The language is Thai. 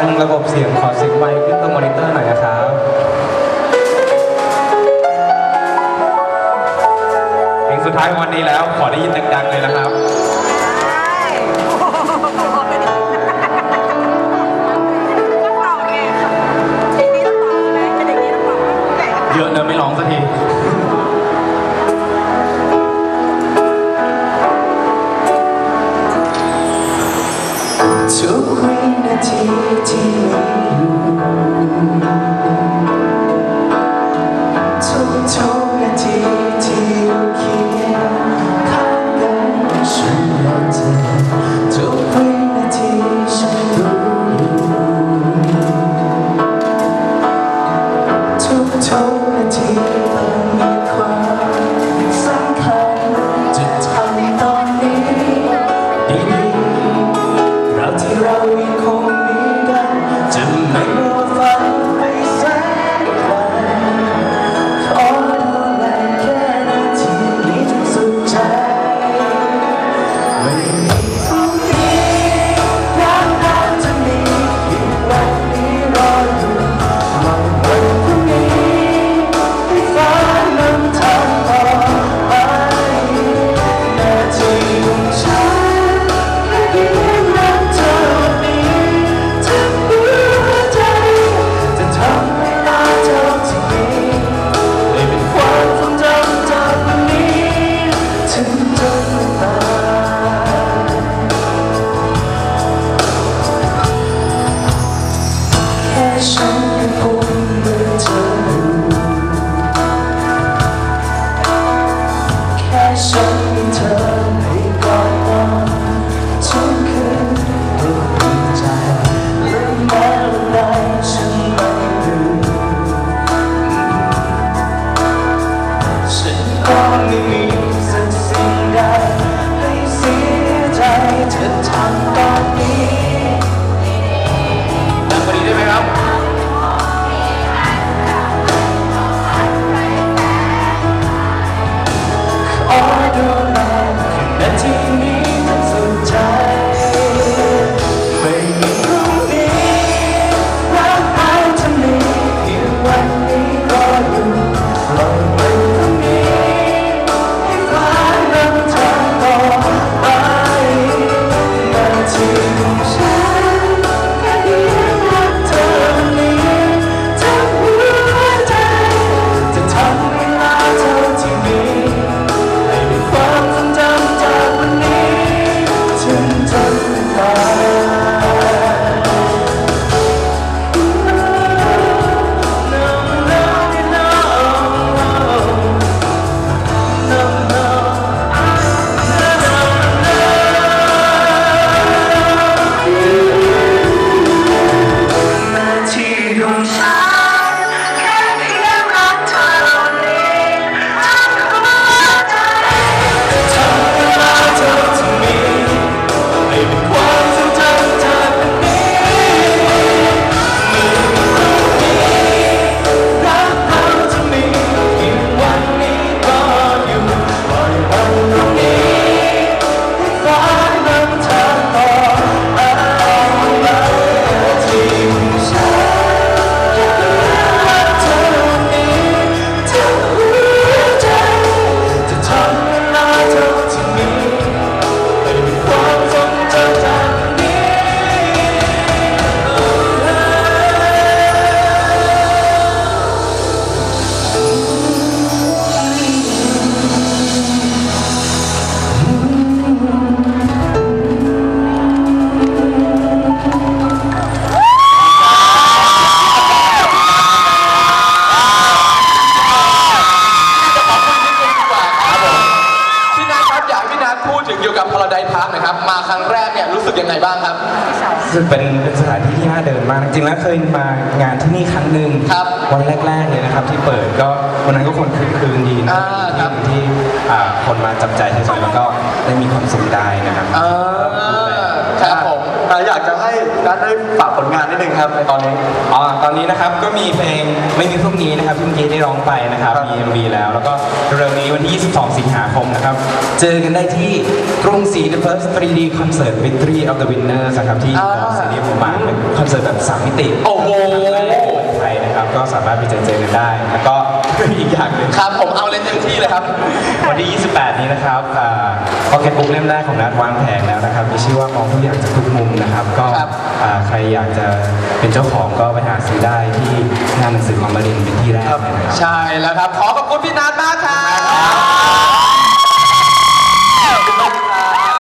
างระบบเสียงขอเสียงไมค์ขึ้นตรงมอนิเตอร์หน่อยนะครับเพลงสุดท้ายของวันนี้แล้วขอได้ยินดังๆเลยนะครับ เยอะเนอะไม่ร้องสักที ทุกวิ นาทีที่มีอยู่ทุกทุกนาทีที่เคียงข้างกันฉันและเธอทุกวินาทีฉันรู้อยู่ทุกทุกนาที บอยากให้พี่นัทพูดถึงเกี่ยวกับ Paradise Park หน่อยครับ มาครั้งแรกเนี่ยรู้สึกยังไงบ้างครับคือเป็นเป็นสถานที่ที่น่าเดินมากจริงๆแล้วเคยมางานที่นี่ครั้งหนึ่งครับวันแรกๆเลยนะครับที่เปิดก็วันนั้นก็คนคืนคืนดีนะอ่าครับที่อ่าคนมาจับใจายใช้สอยแล้วก็ได้มีความสุขได้นะครับ อ่าครับผม อะอยากจะให้นัทได้ฝากผล งานนิดนึงครับในตอนนี้ อ๋อ ตอนนี้นะครับก็มีเพลงไม่มีพรุ่งนี้นะครับที่เมื่อกี้ได้ร้องไปนะครับครับมี MV แล้ว แล้วก็เร็วๆนี้วันที่ 22 สิงหาคมนะครับ เจอกันได้ที่กรุงศรี The First 3D Concert Victory of the Winners นะครับที่อ่ากองสเตเดียมหัวหมากเป็นคอนเสิร์ตแบบสามมิติ โอ้โหไทยนะครับ ก็สามารถไปเจอเจอกันได้แล้วก็ อีกอย่างหนึ่ง ครับผมเอาเล่นเต็มที่เลยครับ วันที่ 28 นี้นะครับพอเก็ตบุ๊กเล่มแรกของนัดวางแผงแล้วนะครับ มีชื่อว่ามองทุกอย่างจากทุกมุมนะครับ ก็ครับ อ่าใครอยากจะเป็นเจ้าของก็ไปหาซื้อได้ที่งานหนังสือของมารินเป็นที่แรกเลยนะครับ ใช่แล้วครับ ขอขอบคุณพี่นัทมากครับ